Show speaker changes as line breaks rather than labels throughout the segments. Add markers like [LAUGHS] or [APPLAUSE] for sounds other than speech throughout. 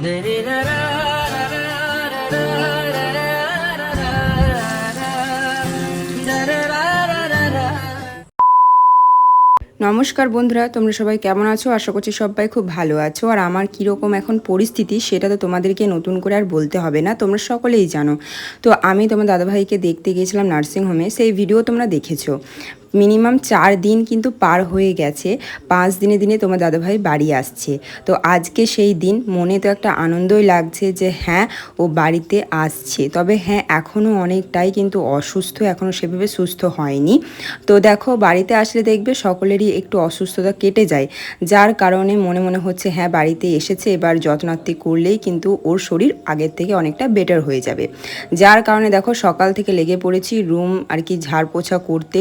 নমস্কার বন্ধুরা, তোমরা সবাই কেমন আছো? আশা করছি সবাই খুব ভালো আছো। আর আমার কীরকম এখন পরিস্থিতি, সেটা তো তোমাদেরকে নতুন করে আর বলতে হবে না, তোমরা সকলেই জানো। তো আমি তোমার দাদাভাইকে দেখতে গিয়েছিলাম নার্সিংহোমে সেই ভিডিও তোমরা দেখেছ। মিনিমাম চার দিন কিন্তু পার হয়ে গেছে, পাঁচ দিনে দিনে তোমার দাদাভাই বাড়ি আসছে। তো আজকে সেই দিন মনে তো একটা আনন্দই লাগছে যে হ্যাঁ ও বাড়িতে আসছে। তবে হ্যাঁ এখনও অনেকটাই কিন্তু অসুস্থ এখনও সেভাবে সুস্থ হয়নি। তো দেখো, বাড়িতে আসলে দেখবে সকলেরই একটু অসুস্থতা কেটে যায়। যার কারণে মনে মনে হচ্ছে হ্যাঁ বাড়িতে এসেছে, এবার যত্নার্থী করলেই কিন্তু ওর শরীর আগের থেকে অনেকটা বেটার হয়ে যাবে। যার কারণে দেখো, সকাল থেকে লেগে পড়েছি, রুম আর কি ঝাড় পোছা করতে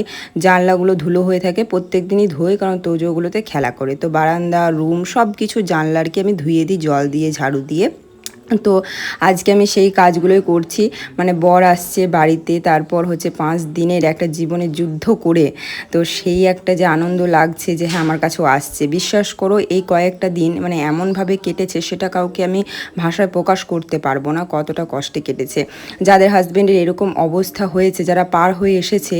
জানলাগুলো ধুলো হয়ে থাকে প্রত্যেক দিনই ধোয় কারণ তোজোগুলোতে খেলা করে। তো বারান্দা, রুম সব কিছু জানলারকে আমি ধুয়ে দিই, জল দিয়ে, ঝাড়ু দিয়ে। তো আজকে আমি সেই কাজগুলোই করছি। মানে বর আসছে বাড়িতে, তারপর হচ্ছে পাঁচ দিনের একটা জীবনে যুদ্ধ করে। তো সেই একটা যে আনন্দ লাগছে যে হ্যাঁ আমার কাছেও আসছে। বিশ্বাস করো, এই কয়েকটা দিন মানে এমনভাবে কেটেছে, সেটা কাউকে আমি ভাষায় প্রকাশ করতে পারব না, কতটা কষ্টে কেটেছে। যাদের হাজব্যান্ডের এরকম অবস্থা হয়েছে, যারা পার হয়ে এসেছে,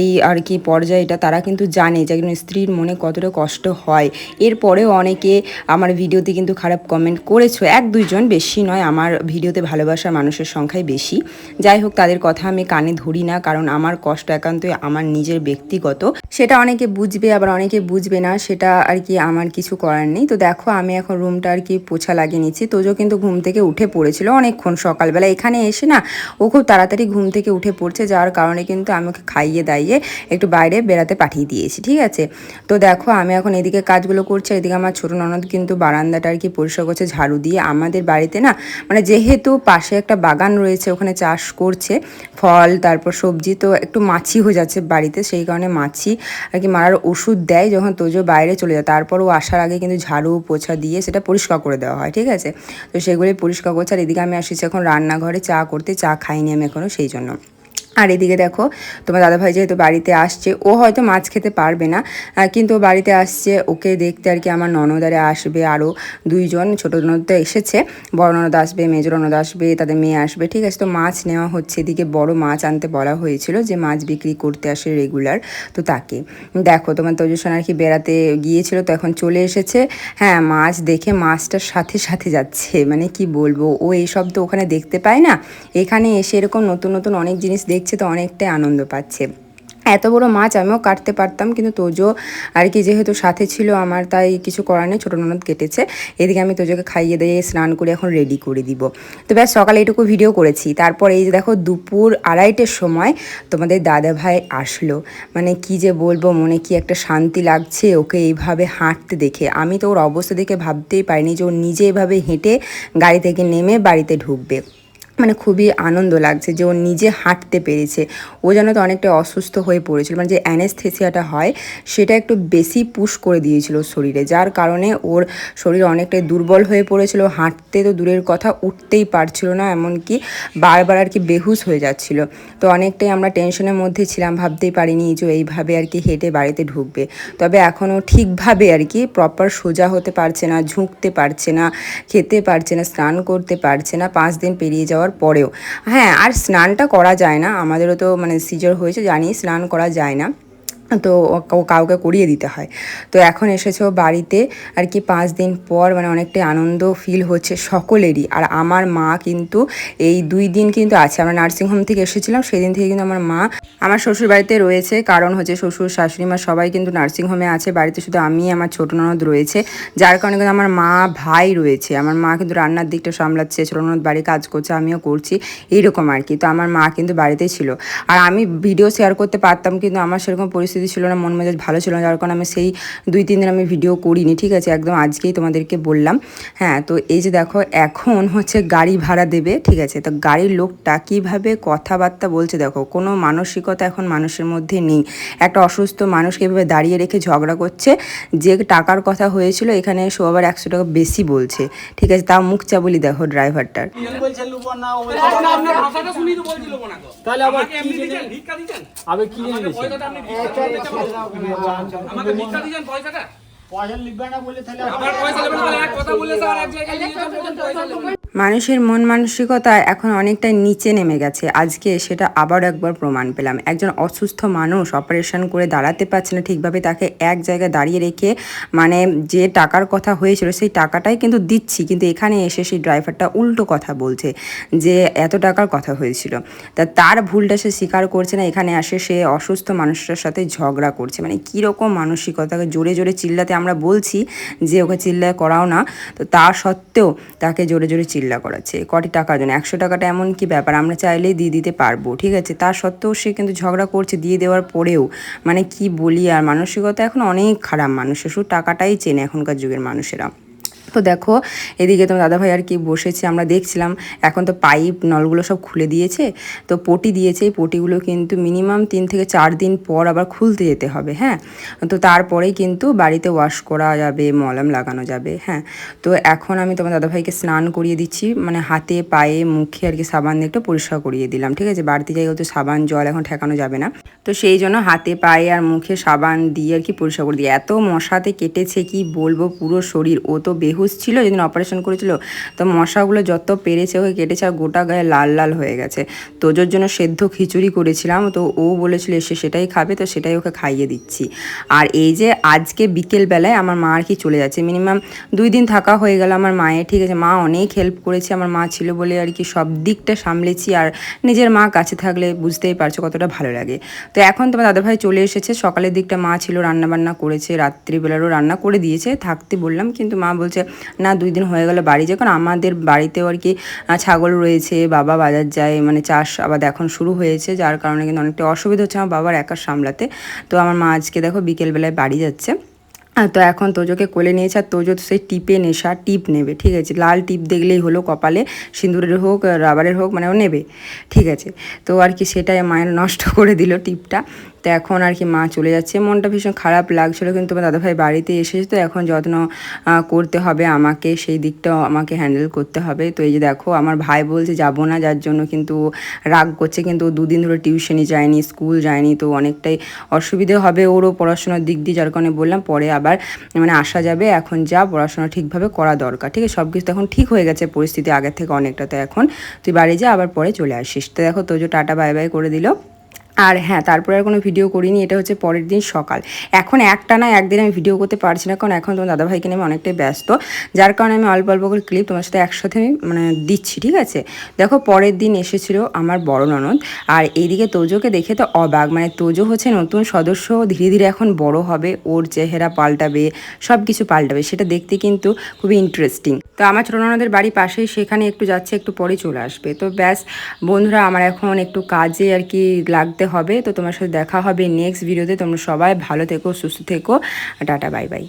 এই আর কি পর্যায়টা, তারা কিন্তু জানে যে একজন স্ত্রীর মনে কতটা কষ্ট হয়। এরপরেও অনেকে আমার ভিডিওতে কিন্তু খারাপ কমেন্ট করেছ। এক দুইজন বেশি নয়। আমার ভিডিওতে ভালোবাসার মানুষের সংখ্যাই বেশি। যাই হোক, তাদের কথা আমি কানে ধরি না, কারণ আমার কষ্ট একান্তই আমার নিজের ব্যক্তিগত। সেটা অনেকে বুঝবে, আবার অনেকে বুঝবে না, সেটা আর কি আমার কিছু করার নেই। তো দেখো, আমি এখন রুমটা আর কি পোছা লাগিয়ে নিচ্ছি। তোজো কিন্তু ঘুম থেকে উঠে পড়েছিল অনেকক্ষণ সকালবেলা। এখানে এসে না, ও খুব তাড়াতাড়ি ঘুম থেকে উঠে পড়ছে, যার কারণে কিন্তু আমি ওকে খাইয়ে দাইয়ে একটু বাইরে বেড়াতে পাঠিয়ে দিয়েছি, ঠিক আছে? তো দেখো, আমি এখন এদিকে কাজগুলো করছি এদিকে আমার ছোটো ননদ কিন্তু বারান্দাটা আর কি পরিষ্কার করছে, ঝাড়ু দিয়ে। আমাদের বাড়িতে না মানে যেহেতু পাশে একটা বাগান রয়েছে, ওখানে চাষ করছে, ফল, তারপর সবজি, তো একটু মাছি হয়ে যাচ্ছে বাড়িতে, সেই কারণে মাছি আর কি মারার ওষুধ দেয় যখন তোজো বাইরে চলে যায়। তারপর ও আসার আগে কিন্তু ঝাড়ু, পোছা দিয়ে সেটা পরিষ্কার করে দেওয়া হয়, ঠিক আছে? তো সেগুলি পরিষ্কার করছে। আর এদিকে আমি আসিছি এখন রান্নাঘরে, চা করতে, চা খাইনি আমি এখনও সেই জন্য। আর এদিকে দেখো, তোমার দাদাভাই যেহেতু বাড়িতে আসছে, ও হয়তো মাছ খেতে পারবে না কিন্তু বাড়িতে আসছে, ওকে দেখতে আর কি আমার ননদারে আসবে, আরও দুইজন, ছোটো ননদ তো এসেছে, বড় ননদ আসবে, মেজো ননদ আসবে, তাদের মেয়ে আসবে, ঠিক আছে, তো মাছ নেওয়া হচ্ছে, এদিকে বড় মাছ আনতে বলা হয়েছিল যে মাছ বিক্রি করতে আসে রেগুলার, তো তাকে। দেখো, তোমার তজুসন আর কি বেড়াতে গিয়েছিল, তো এখন চলে এসেছে হ্যাঁ মাছ দেখে মাছটার সাথে সাথে যাচ্ছে মানে কি বলব, ও এইসব তো ওখানে দেখতে পায় না, এখানে এসে এরকম নতুন নতুন অনেক জিনিস দেখছে তো অনেকটাই আনন্দ পাচ্ছে। এত বড় মাছ আমিও কাটতে পারতাম, কিন্তু তোজো আর কি যেহেতু সাথে ছিল আমার, তাই কিছু করার নেই, ছোটো ননদ কেটেছে। এদিকে আমি তোজোকে খাইয়ে দিয়ে স্নান করে এখন রেডি করে দিব। তো ব্যাস, সকালে এইটুকু ভিডিও করেছি। তারপর এই যে দেখো, দুপুর আড়াইটের সময় তোমাদের দাদা ভাই আসলো। মানে কি যে বলব, মনে কি একটা শান্তি লাগছে ওকে এইভাবে হাঁটতে দেখে। আমি তো ওর অবস্থা দেখে ভাবতেই পারিনি যে ও নিজে এভাবে হেঁটে গাড়ি থেকে নেমে বাড়িতে ঢুকবে। মানে খুবই আনন্দ লাগছে যে ও নিজে হাঁটতে পেরেছে। ও যেন তো অনেকটা অসুস্থ হয়ে পড়েছিল। মানে যে অ্যানেস্থেসিয়াটা হয়, সেটা একটু বেশি পুশ করে দিয়েছিল শরীরে, যার কারণে ওর শরীর অনেকটাই দুর্বল হয়ে পড়েছিল। হাঁটতে তো দূরের কথা, উঠতেই পারছিল না, এমনকি বারবার আর কি বেহুশ হয়ে যাচ্ছিল। তো অনেকটাই আমরা টেনশনের মধ্যে ছিলাম, ভাবতেই পারিনি যে এইভাবে আর কি হেঁটে বাড়িতে ঢুকবে। তবে এখনও ঠিকভাবে আর কি প্রপার সোজা হতে পারছে না, ঝুঁকতে পারছে না, খেতে পারছে না, স্নান করতে পারছে না, পাঁচ দিন পেরিয়ে যাওয়ার পরেও। হ্যাঁ আর স্নানটা করা যায় না। আমাদেরও তো মানে সিজার হয়েছে, জানি স্নান করা যায় না। তো কাউকে করিয়ে দিতে হয়। তো এখন এসেছে বাড়িতে, আর কি পাঁচ দিন পর মানে অনেকটাই আনন্দ ফিল হচ্ছে সকলেরই। আর আমার মা কিন্তু এই দুই দিন কিন্তু আছে। আমরা নার্সিংহোম থেকে এসেছিলাম, সেদিন থেকে কিন্তু আমার মা আমার শ্বশুর বাড়িতে রয়েছে। কারণ হচ্ছে শ্বশুর, শাশুড়ি মা সবাই কিন্তু নার্সিংহোমে আছে। বাড়িতে শুধু আমি, আমার ছোট ননদ রয়েছে। যার কারণে কিন্তু আমার মা, ভাই রয়েছে। আমার মা কিন্তু রান্নার দিকটা সামলাচ্ছে, ছোটো ননদ বাড়ি কাজ করছে, আমিও করছি। এইরকম আর কি। তো আমার মা কিন্তু বাড়িতেই ছিল। আর আমি ভিডিও শেয়ার করতে পারতাম, কিন্তু আমার সেরকম পরিস্থিতি ছিল না মন মেজাজ ভালো ছিল না যার কারণে আমি সেই দুই তিন দিন আমি ভিডিও করিনি ঠিক আছে? একদম আজকেই তোমাদেরকে বললাম। হ্যাঁ তো এই যে দেখো এখন হচ্ছে গাড়ি ভাড়া দেবে ঠিক আছে? তো গাড়ির লোকটা কীভাবে কথাবার্তা বলছে দেখো কোনো মানসিকতা এখন মানুষের মধ্যে নেই। একটা অসুস্থ মানুষকে এভাবে দাঁড়িয়ে রেখে ঝগড়া করছে? যে টাকার কথা হয়েছিল এখানে ও আবার একশো টাকা বেশি বলছে ঠিক আছে? তাও মুখ চাবলি দেখো ড্রাইভারটার।
তাহলে আবার
আমাকে এমনি ভিক্ষা দিচ্ছেন?
আবে কি
আমাকে ভিক্ষা দিচ্ছেন পয়সাটা।
পয়সা লিখবে না বলে তাহলে
আবার পয়সা লিখবে না এক কথা বলে স্যার এক জায়গায় নিয়ে পয়সা
মানুষের মন মানসিকতা এখন অনেকটাই নিচে নেমে গেছে। আজকে সেটা আবার একবার প্রমাণ পেলাম। একজন অসুস্থ মানুষ অপারেশন করে দাঁড়াতে পারছে না ঠিকভাবে, তাকে এক জায়গায় দাঁড়িয়ে রেখে মানে যে টাকার কথা হয়েছিল সেই টাকাটাই কিন্তু দিচ্ছি। কিন্তু এখানে এসে সেই ড্রাইভারটা উল্টো কথা বলছে যে, এত টাকার কথা হয়েছিল। তা তার ভুলটা সে স্বীকার করছে না। এখানে আসে সে অসুস্থ মানুষটার সাথে ঝগড়া করছে। মানে কীরকম মানসিকতাকে জোরে জোরে চিল্লাতে আমরা বলছি যে, ওকে চিল্লায় করাও না। তো তা সত্ত্বেও তাকে জোরে জোরে চিল্লা করাচ্ছে। কটি টাকার জন্য? একশো টাকাটা এমন কি ব্যাপার? আমরা চাইলেই দিয়ে দিতে পারব, ঠিক আছে? তার সত্ত্বেও সে কিন্তু ঝগড়া করছে দিয়ে দেওয়ার পরেও। মানে কি বলি আর? মানসিকতা এখন অনেক খারাপ মানুষের। শুধু টাকাটাই চেনে এখনকার যুগের মানুষেরা। তো দেখো, এদিকে তোমার দাদাভাই আর কি বসেছে, আমরা দেখছিলাম, এখন তো পাইপ নলগুলো সব খুলে দিয়েছে, তো পটি দিয়েছে, এই পটিগুলো কিন্তু মিনিমাম তিন থেকে চার দিন পর আবার খুলতে যেতে হবে হ্যাঁ? তো তারপরেই কিন্তু বাড়িতে ওয়াশ করা যাবে, মলম লাগানো যাবে হ্যাঁ? তো এখন আমি তোমার দাদাভাইকে স্নান করিয়ে দিচ্ছি মানে হাতে, পায়ে, মুখে আর কি সাবান দিয়ে একটু পরিষ্কার করিয়ে দিলাম, ঠিক আছে? বাড়তি জায়গায় তো সাবান, জল এখন ঠেকানো যাবে না, তো সেই জন্য হাতে, পায়ে আর মুখে সাবান দিয়ে আর কি পরিষ্কার করে দিই। এত মশাতে কেটেছে, কি বলব, পুরো শরীর, ও তো বেহুশ ছিল যেদিন অপারেশন করেছিল, তো মশাগুলো যত পেরেছে ওকে কেটেছে আর গোটা গায়ে লাল লাল হয়ে গেছে। তোজোর জন্য সেদ্ধ খিচুড়ি করেছিলাম, তো ও বলেছিল এসে সেটাই খাবে, তো সেটাই ওকে খাইয়ে দিচ্ছি। আর এই যে আজকে বিকেল বেলায় আমার মা আর কি চলে যাচ্ছে। মিনিমাম দুই দিন থাকা হয়ে গেল আমার মায়ের, ঠিক আছে, মা অনেক হেল্প করেছে, আমার মা ছিল বলে আর কি সব দিকটা সামলেছি আর নিজের মা কাছে থাকলে বুঝতেই পারছ কতটা ভালো লাগে। তো এখন তোমার দাদাভাই চলে এসেছে, সকালের দিকটা মা ছিল রান্না বান্না করেছে, রাত্রিবেলারও রান্না করে দিয়েছে, থাকতে বললাম, কিন্তু মা বলছে না, দুই দিন হয়ে গেলে বাড়ি যখন আমাদের বাড়িতেও আর কি ছাগল রয়েছে, বাবা বাজার যায় মানে চাষ আবার এখন শুরু হয়েছে, যার কারণে কিন্তু অনেকটা অসুবিধা হচ্ছে আমার বাবার একা সামলাতে। তো আমার মা আজকে দেখো বিকেলবেলায় বাড়ি যাচ্ছে। তো এখন তোজোকে কোলে নিয়েছে আর তোজো সেই টিপে নেশা টিপ নেবে, ঠিক আছে? লাল টিপ দেখলেই হলো কপালে, সিঁদুরের হোক রাবারের হোক মানে ও নেবে, ঠিক আছে? তো আর কি সেটাই মায়ের নষ্ট [LAUGHS] করে দিল টিপটা। তো এখন আর কি মা চলে যাচ্ছে, মনটা ভীষণ খারাপ লাগছিল, কিন্তু দাদাভাই বাড়িতে এসেছে তো এখন যত্ন করতে হবে আমাকে, সেই দিকটাও আমাকে হ্যান্ডেল করতে হবে। তো এই যে দেখো, আমার ভাই বলছে যাব না, যার জন্য কিন্তু রাগ করছে, কিন্তু দুদিন ধরে টিউশনি যায়নি স্কুল যায়নি, তো অনেকটাই অসুবিধে হবে ওরও পড়াশোনার দিক দিয়ে, যার কারণে বললাম, পরে আবার মানে আসা যাবে, এখন যা পড়াশোনা ঠিকভাবে করা দরকার, ঠিক আছে? সব কিছু এখন ঠিক হয়ে গেছে, পরিস্থিতি আগের থেকে অনেকটা তো এখন। তুই বাড়ি যা, আবার পরে চলে আসিস। তো দেখো, তোজো টাটা, বাই বাই করে দিল। আর হ্যাঁ তারপরে আর কোনো ভিডিও করিনি, এটা হচ্ছে পরের দিন সকাল। এখন একটা না একদিন আমি ভিডিও করতে পারছি না, কারণ এখন তোমার দাদাভাইকে নিয়ে আমি অনেকটাই ব্যস্ত। যার কারণে আমি অল্প অল্প করে ক্লিপ তোমার সাথে একসাথে আমি মানে দিচ্ছি, ঠিক আছে? দেখো, পরের দিন এসেছিল আমার বড় ননদ, আর এইদিকে তোজোকে দেখে তো অবাক মানে তোজো হচ্ছে নতুন সদস্য, ধীরে ধীরে এখন বড় হবে, ওর চেহারা পাল্টাবে সব কিছু পাল্টাবে, সেটা দেখতে কিন্তু খুবই ইন্টারেস্টিং তো আমার ছোটো ননদের বাড়ি পাশেই, সেখানে একটু যাচ্ছে, একটু পরে চলে আসবে। তো ব্যাস, বন্ধুরা, আমার এখন একটু কাজে আর কি লাগতে হবে। তো তোমার সাথে দেখা হবে নেক্সট ভিডিওতে তোমরা সবাই ভালো থেকো, সুস্থ থেকো। Tata bye bye